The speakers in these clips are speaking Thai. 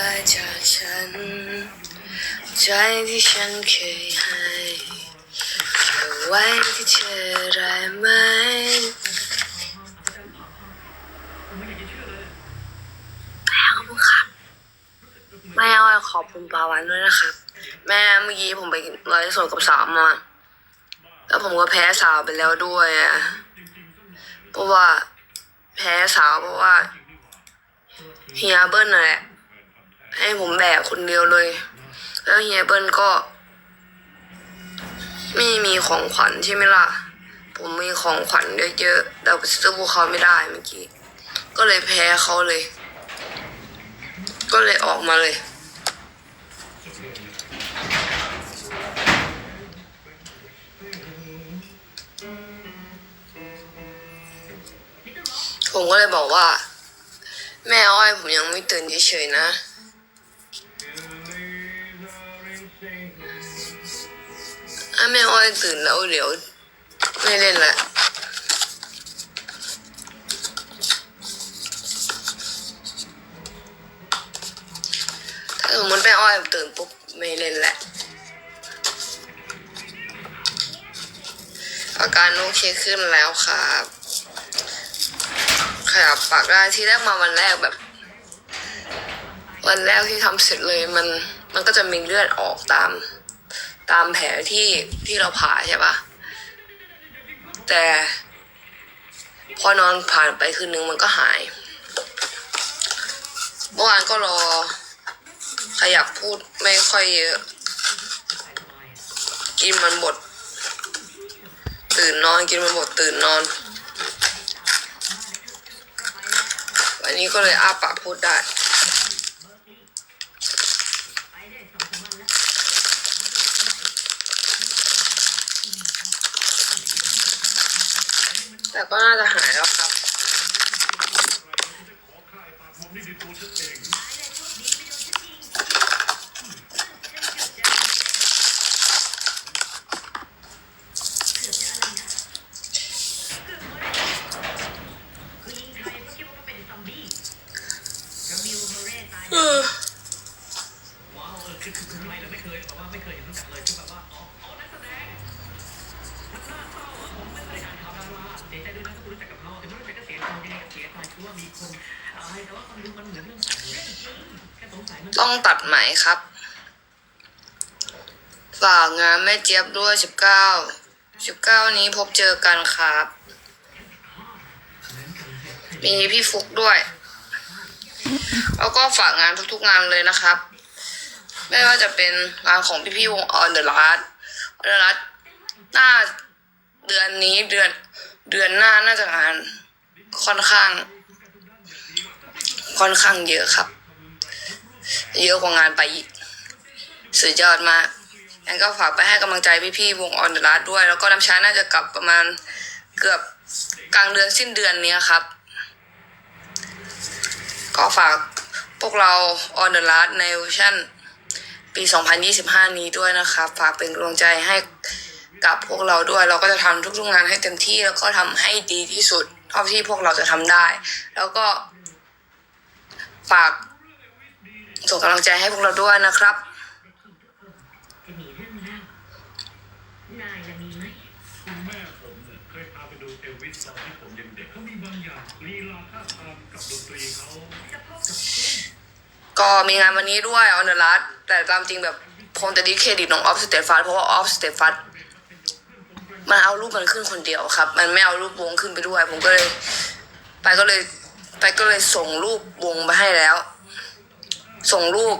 ได้จากฉัน ใจที่ฉันเคยให้เก็บไว้ที่เธอได้ไหมขอบคุณครับ แม่อ้อยขอบคุณปาวันด้วยนะครับ แม่เมื่อกี้ผมไปไลฟ์สดกับสาวมา แล้วผมก็แพ้สาวไปแล้วด้วยอะเพราะว่าแพ้สาวเพราะว่าเฮียเบิ้ลน่ะแหละ ให้ผมแบกคนเดียวเลย แล้วเฮียเบิ้ลก็ ไม่มีของขวัญใช่ไหมล่ะ ผมมีของขวัญเยอะๆแต่ไปซื้อพวกเขาไม่ได้เมื่อกี้ ก็เลยแพ้เขาเลย ก็เลยออกมาเลยผมก็เลยบอกว่า แม่อ้อยผมยังไม่ตื่นเฉยๆนะ แม่อ้อยตื่นแล้วเดี๋ยว ไม่เล่นละถ้าสมมติแม่อ้อยตื่นปุ๊บไม่เล่นละอาการโอเคขึ้นแล้วครับขยับปากได้ที่แรกมาวันแรกแบบ วันแรกที่ทำเสร็จเลยมันมันก็จะมีเลือดออกตาม ตามแผลที่ที่เราผ่าใช่ปะแต่พอนอนผ่านไปคืนนึงมันก็หาย เมื่อวานก็รอขยับพูดไม่ค่อยเยอะ กินมันบด ตื่นนอนกินมันบดตื่นนอน วันนี้ก็เลยอ้าปากพูดได้ แต่ก็น่าจะหายแล้วครับ เออ ว้าวเออคือคือคือไม่เราไม่เคยแบบว่าไม่เคยรู้จักเลยคือแบบว่าอ๋ออ๋อนักแสดงมันน่าเศร้าอะผมไม่เคยอ่านข่าวดาราเสียใจด้วยนะถ้าคุณรู้จักกับเขาแต่ไม่รู้จักก็เสียใจยังไงก็เสียใจคือว่ามีคนอะไรแต่ว่าคนดูมันเหมือนเรื่องสายเรื่องจริงแค่สงสัยมัน ต้องตัดไหมครับ ฝากงานแม่เจี๊ยบด้วยสิบเก้าสิบเก้านี้พบเจอกันครับ มีพี่ฟุกด้วย แล้วก็ฝากงานทุกๆงานเลยนะครับ ไม่ว่าจะเป็นงานของพี่ๆวงออนเดอะรัสออนเดอะรัสหน้าเดือนนี้เดือนเดือนหน้าน่าจะงานค่อนข้าง ค่อนข้างเยอะครับ เยอะกว่างานไปสุดยอดมากงั้นก็ฝากไปให้กำลังใจพี่ๆวงออนเดอะรัสด้วย แล้วก็น้ำชาน่าจะกลับประมาณเกือบกลางเดือนสิ้นเดือนนี้ครับ ก็ฝากพวกเรา on the last ในเวอร์ชันปี 2025 นี้ด้วยนะครับ ฝากเป็นกำลังใจให้กับพวกเราด้วย เราก็จะทำทุกๆงานให้เต็มที่ แล้วก็ทำให้ดีที่สุดเท่าที่พวกเราจะทำได้ แล้วก็ฝาก ส่งกำลังใจให้พวกเราด้วยนะครับจะมีเรื่องเล่านายละมีไหมคุณแม่ผมเนี่ยเคยพาไปดูเอลวิสตอนที่ผมยังเด็กเขามีบางอย่างลีลาท่าทางกับดนตรีเขาก็มีงานวันนี้ด้วย on the last แต่ตามจริงแบบผมจะดิสเครดิตน้องออฟสเตฟัสเพราะว่าออฟสเตฟัสมันเอารูปมันขึ้นคนเดียวครับ มันไม่เอารูปวงขึ้นไปด้วย ผมก็เลย ไปก็เลย ไปก็เลยส่งรูปวงไปให้แล้ว ส่งรูป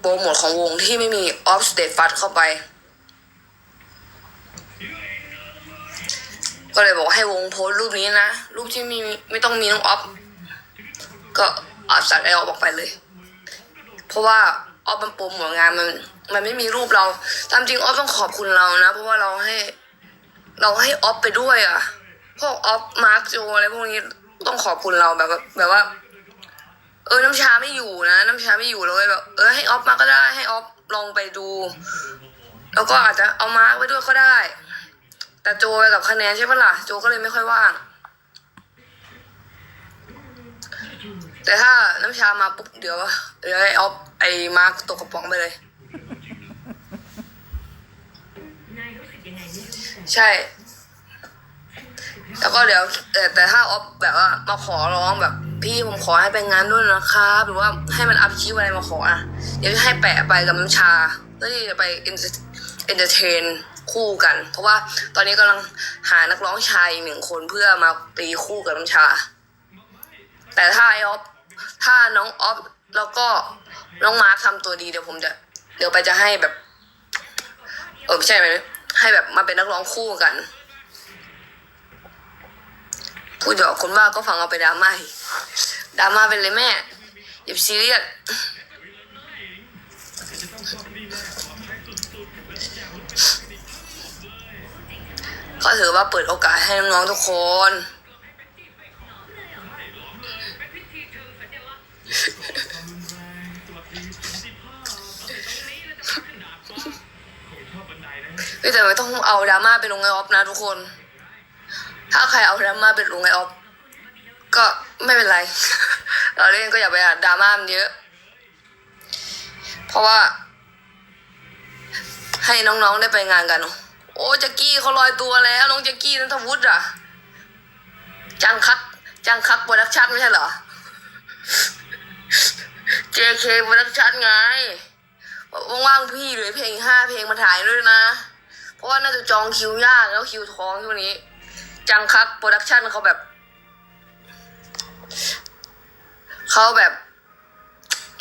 โปรโมทของวงที่ไม่มีออฟสเตฟัสเข้าไป ก็เลยบอกให้วงโพสรูปนี้นะ รูปที่มีไม่ต้องมีน้องออฟก็ออฟสัตว์ไอออกไปเลย เพราะว่าออฟมันโปรโมทงานมัน มันไม่มีรูปเรา ตามจริงออฟต้องขอบคุณเรานะ เพราะว่าเราให้ เราให้ออฟไปด้วยอะพวกออฟมาร์คโจอะไรพวกนี้ต้องขอบคุณเราแบบแบบว่า เออน้ำชาไม่อยู่นะ น้ำชาไม่อยู่เราเลยแบบเออให้ออฟมาก็ได้ให้ออฟลองไปดู แล้วก็อาจจะเอามาร์คไปด้วยก็ได้ แต่โจไปกับคะแนนใช่ปะล่ะโจก็เลยไม่ค่อยว่าง แต่ถ้าน้ำชามาปุ๊บเดี๋ยวเดี๋ยวไอ้ออฟไอ้มาร์กตกกระป๋องไปเลย ใช่แล้วก็เดี๋ยวแต่แต่ถ้าออฟแบบว่ามาขอร้องแบบ พี่ผมขอให้ไปงานด้วยนะครับหรือว่าให้มันอัพคลิปอะไรมาขออะเดี๋ยวจะให้แปะไปกับน้ำชาเพื่อที่จะไปเอนเตอร์เทนคู่กัน เพราะว่าตอนนี้กำลังหานักร้องชายหนึ่งคนเพื่อมาตีคู่กับน้ำชา แต่ถ้าไอออฟถ้าน้องออฟแล้วก็น้องมาร์คทำตัวดีเดี๋ยวผมจะเดี๋ยวไปจะให้แบบ เออไม่ใช่ไหมให้แบบมาเป็นนักร้องคู่กัน พูดหยอกคนบ้าก็ฟังเอาไปดราม่าดราม่าเป็นเลยแม่อย่าซีเรียสก็ถือว่าเปิดโอกาสให้น้องๆทุกคน แต่ไม่ต้องเอาดราม่าไปลงไอออฟนะทุกคน ถ้าใครเอาดราม่าไปลงไอออฟก็ไม่เป็นไร เราเล่นก็อย่าไปอ่านดราม่ามันเยอะ เพราะว่า ให้น้องๆได้ไปงานกัน โอ้จ็กกี้เขาลอยตัวแล้ว น้องจ็กกี้นัทวุฒิอะจังคักจังคักโปรดักชั่นไม่ใช่เหรอ JK โปรดักชั่นไงว่างๆพี่เหลือเพลงห้าเพลงมาถ่ายด้วยนะ เพราะว่าน่าจะจองคิวยากแล้วคิวท้องช่วงนี้ จังครับโปรดักชันเขาแบบ เขาแบบ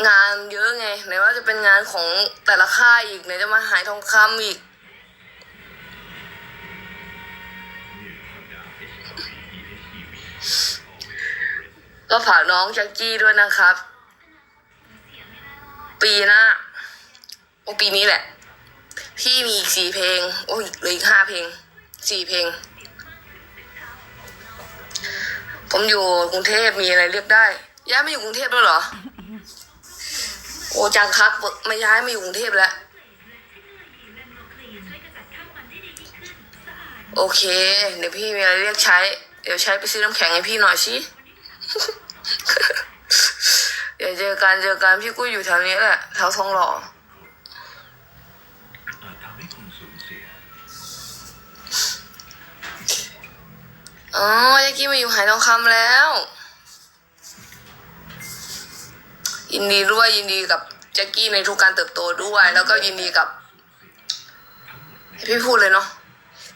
งานเยอะไงไหนว่าจะเป็นงานของแต่ละค่ายอีกไหนจะมาหายทองคำอีก ก็ฝากน้องแจ็คกี้ด้วยนะครับ ปีหน้าโอ้ปีนี้แหละ พี่มีอีกสี่เพลง โอ้ยเหลืออีกห้าเพลงสี่เพลง ผมอยู่กรุงเทพมีอะไรเรียกได้ ย้ายมาอยู่กรุงเทพแล้วเหรอ โอ้จังครับมาย้ายมาอยู่กรุงเทพแล้ว โอเค เดี๋ยวพี่มีอะไรเรียกใช้ เดี๋ยวใช้ไปซื้อน้ำแข็งให้พี่หน่อยสิเดี๋ยวเจอกันเจอกันพี่กุ้ยอยู่แถวนี้แหละแถวทองหล่อ อ๋อแจ็กกี้มาอยู่หายทองคำแล้ว ยินดีด้วยยินดีกับแจ็กกี้ในทุกการเติบโตด้วย แล้วก็ยินดีกับพี่พูดเลยเนาะ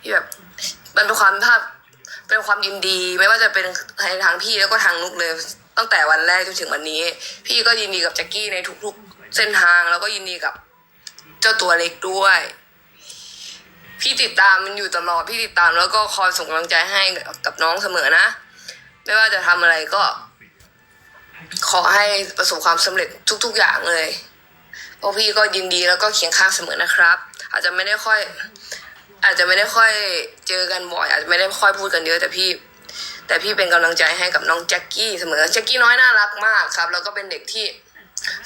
พี่แบบมันเป็นความภาพเป็นความยินดี ไม่ว่าจะเป็นในทางพี่แล้วก็ทางนุกเลย ตั้งแต่วันแรกจนถึงวันนี้ พี่ก็ยินดีกับแจ็กกี้ในทุกๆเส้นทางแล้วก็ยินดีกับเจ้าตัวเล็กด้วย พี่ติดตามมันอยู่ตลอดพี่ติดตามแล้วก็คอยส่งกำลังใจให้กับน้องเสมอนะ ไม่ว่าจะทำอะไรก็ ขอให้ประสบความสำเร็จทุก ๆอย่างเลยเพราะพี่ก็ยินดีแล้วก็เคียงข้างเสมอนะครับ อาจจะไม่ได้ค่อย อาจจะไม่ได้ค่อยเจอกันบ่อยอาจจะไม่ได้ค่อยพูดกันเยอะแต่พี่ แต่พี่เป็นกำลังใจให้กับน้องแจ็คกี้เสมอแจ็คกี้น้อยน่ารักมากครับ แล้วก็เป็นเด็กที่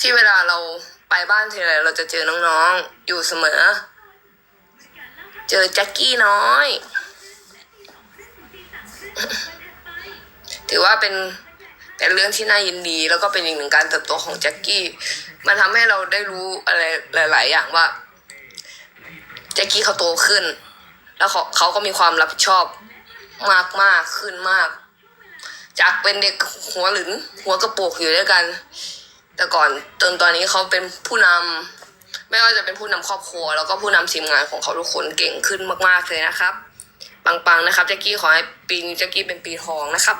ที่เวลาเราไปบ้านทีไรเราจะเจอน้องๆอยู่เสมอ เจอแจ็คกี้น้อย ถือว่าเป็นเป็นเรื่องที่น่ายินดี แล้วก็เป็นอีกหนึ่งการเติบโตของแจ็คกี้ มันทำให้เราได้รู้อะไรหลาย ๆ อย่างว่าแจ็คกี้เขาโตขึ้น แล้วเขาเขาก็มีความรับผิดชอบมากมากขึ้นมาก จากเป็นเด็กหัวหลืนหัวกระโปกอยู่ด้วยกัน แต่ก่อนจนตอนนี้เขาเป็นผู้นำ ไม่ว่าจะเป็นผู้นำครอบครัว แล้วก็ผู้นำทีมงานของเขาทุกคนเก่งขึ้นมาก ๆเลยนะครับ ปังๆนะครับแจ็กกี้ขอให้ปีนี้แจ็กกี้เป็นปีทองนะครับ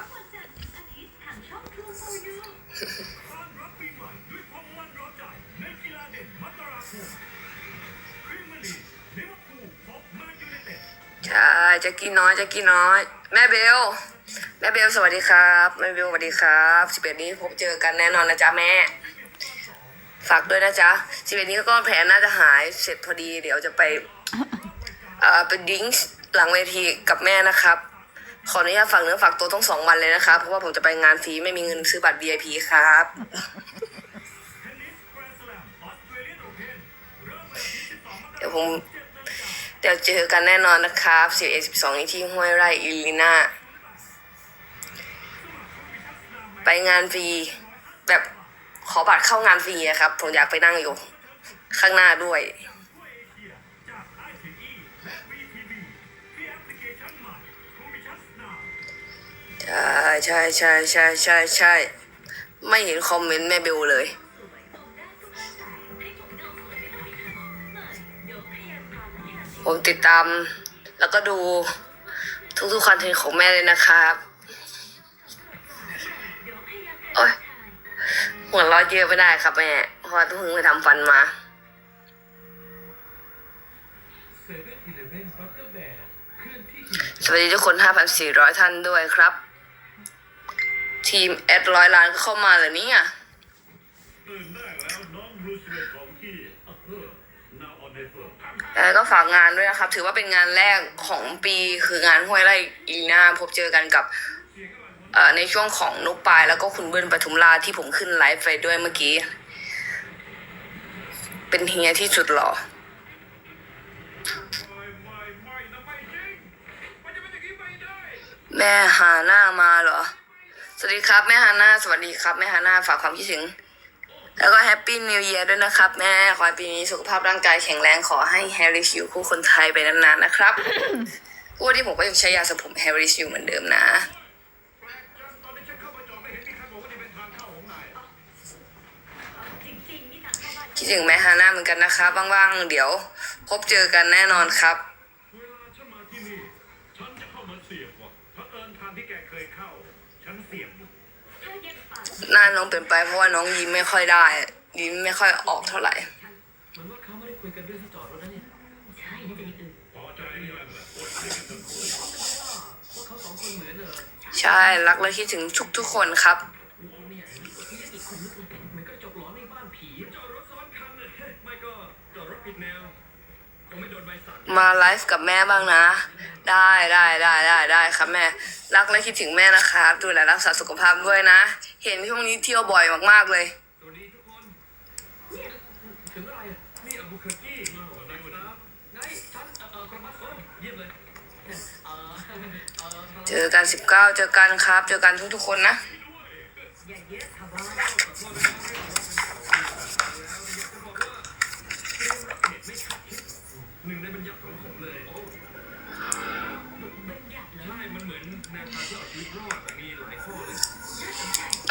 ใช่แจ็กกี้น้อยแจ็กกี้น้อย แม่เบลแม่เบลสวัสดีครับแม่เบลสวัสดีครับสิบเอ็ดนี้พบเจอกันแน่นอนนะจ๊ะแม่ ฝากด้วยนะจ๊ะสิบเอ็ดนี้ก็แผนน่าจะหายเสร็จพอดี เดี๋ยวจะไปเอ่อไปดิ้งหลังเวทีกับแม่นะครับ ขออนุญาตฝากเนื้อฝากตัวต้องสองวันเลยนะครับเพราะว่าผมจะไปงานฟรีไม่มีเงินซื้อบัตร VIP ครับเทนนิสแกรนด์สแลมออสเตรเลียนโอเพนเริ่มวันที่12มกราคมเดี๋ยวผม เดี๋ยวเจอกันแน่นอนนะครับ11 12นี้ที่ห้วยไร่อิลลิน่าไปงานฟรีแบบ ขอบัตรเข้างานฟรีอะครับ ผมอยากไปนั่งอยู่ ข้างหน้าด้วยทั่วเอเชียจากไอซีอีและวีทีวีที่แอปพลิเคชันใช่ใช่ใช่ใช่ใช่ใช่ไม่เห็นคอมเมนต์แม่เบลเลยสวเลย ผมติดตาม แล้วก็ดูทุกๆคอนเทนต์ของแม่เลยนะครับ หัวเราะเยอะไม่ได้ครับแม่เพราะเพิ่งไปทำฟันมาเซเว่นอีเลฟเว่นบัตเตอร์แบร์เคนที่หินสวัสดีทุกคน 5,400 ท่านด้วยครับ ทีมแอดร้อยล้านก็เข้ามาเลยนี่ยตื่นได้แล้วน้องรูสเวตของพี่เออ now on the floor แล้วก็ฝากงานด้วยนะครับ ถือว่าเป็นงานแรกของปีคืองานห้วยไร่อีน่าพบเจอกันกับ ในช่วงของนุกปายแล้วก็คุณเบิ้ลปทุมราที่ผมขึ้นไลฟ์ไปด้วยเมื่อกี้ เป็นเฮียที่สุดหล่อไม่ไม่ไม่นะไม่จริงมันจะเป็นอแม่ฮาน่ามาเหรอ สวัสดีครับแม่ฮาน่าสวัสดีครับแม่ฮาน่าฝากความคิดถึง แล้วก็แฮปปี้นิว e ย r ด้วยนะครับ แม่ขอให้ปีนี้สุขภาพร่างกายแข็งแรงขอให้แฮร์ริสอยู่คู่คนไทยไปนานๆนะครับพูดที่ผมก็ยังใช้ยาสระผมแฮร์ริสอยู่เหมือนเดิมนะ ถึงแม่ฮาน่าเหมือนกันนะครับว่างๆ เดี๋ยวพบเจอกันแน่นอนครับ เวลาฉันมาที่นี่ ฉันจะเข้ามาเสียบว่ะเพราะเอิญทางที่แกเคยเข้า ฉันเสียบอยู่ถ้าเย็บปากหน้าน้องเปลี่ยนไปเพราะว่าน้องยิ้มไม่ค่อยได้ ยิ้มไม่ค่อยออกเท่าไหร่ เหมือนว่าเขาไม่ได้คุยกันเรื่องที่จอดรถนะเนี่ยใช่น่าจะอย่างอื่นพอใจหรือยังล่ะอดให้กันทั้งคู่ ว่าเขาสองคนเหมือนเออใช่ รักและคิดถึงทุกๆคนครับ มาไลฟ์กับแม่บ้างนะ ได้ได้ได้ได้ได้ครับแม่ รักและคิดถึงแม่นะครับดูแลรักษาสุขภาพด้วยนะ เห็นช่วงนี้เที่ยวบ่อยมากๆเลยสวัสดีทุกเนี่ยถึงอะไรอะนี่อัลบุเคอร์กี้มาหัวใจหัวน้ำไงฉันเอ่อเอ่อกระมัดโอ้เยี่ยมเจอกัน19เจอกันครับ เจอกันทุกๆคนนะ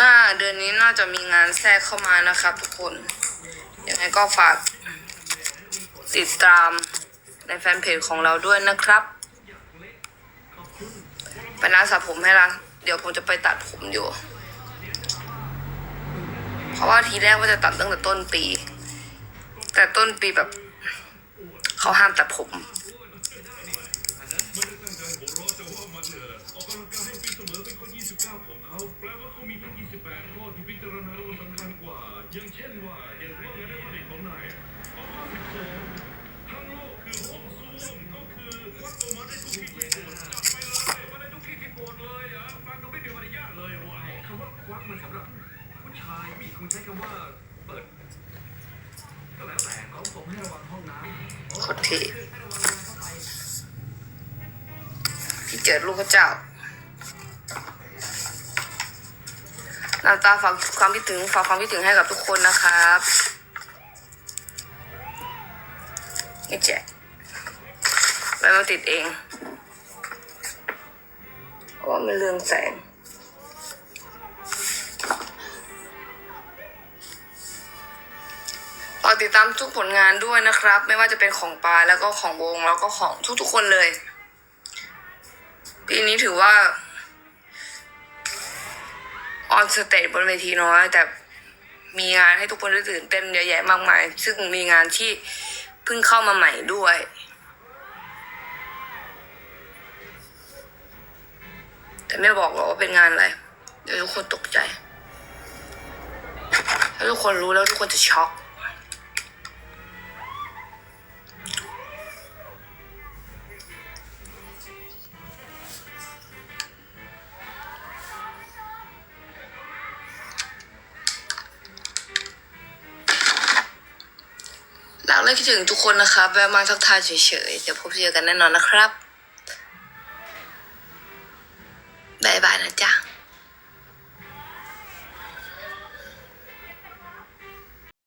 อ่า เดือนนี้น่าจะมีงานแทรกเข้ามานะครับทุกคน ยังไงก็ฝาก ติดตามในแฟนเพจของเราด้วยนะครับไปร้านสระผมให้ละเดี๋ยวผมจะไปตัดผมอยู่ เพราะว่าทีแรกว่าจะตัดตั้งแต่ต้นปี แต่ต้นปีแบบ เขาห้ามตัดผม ไม่ได้ตั้งใจหัวเราะแต่ว่ามัน เออออกกำลังกายให้ฟิตเสมอเป็นข้อ 29 ของเขาแปลว่าเขามีตั้ง 28 ข้อที่พิจารณาว่าสำคัญกว่า อย่างเช่นว่าอย่างว่าเงินได้ผลิตของนายอะเอาข้อ12ทั้งโลกคือห้องส้วมก็คือวัดออกมาได้ทุกที่ที่ปวดจัดไปเลยมาได้ทุกที่ที่ปวดเลยอะฟังดูไม่มีมารยาทเลยว่ะคำว่าควักมันสำหรับผู้ชายผู้หญิงคงใช้คำว่าเปิดก็แล้วแต่ของผมให้ระวังห้องน้ำโคตรเท่ พี่เจิดลูกพระเจ้าน้ำตาฝากความคิดถึงฝากความคิดถึงให้กับทุกคนนะครับนี่แจกไปมาติดเองเพราะว่ามันเรืองแสงฝากติดตามทุกผลงานด้วยนะครับ ไม่ว่าจะเป็นของปาแล้วก็ของวงแล้วก็ของทุกๆคนเลย ปีนี้ถือว่าออนสเตจบนเวทีน้อยแต่มีงานให้ทุกคนได้ตื่นเต้นเยอะแยะมากมาย ซึ่งมีงานที่เพิ่งเข้ามาใหม่ด้วย แต่ไม่บอกหรอกว่าเป็นงานอะไร เดี๋ยวทุกคนตกใจ ถ้าทุกคนรู้แล้วทุกคนจะช็อก คิดถึงทุกคนนะครับแวะมาทักทายเฉยๆ เดี๋ยวพบเจอกันแน่นอนนะครับ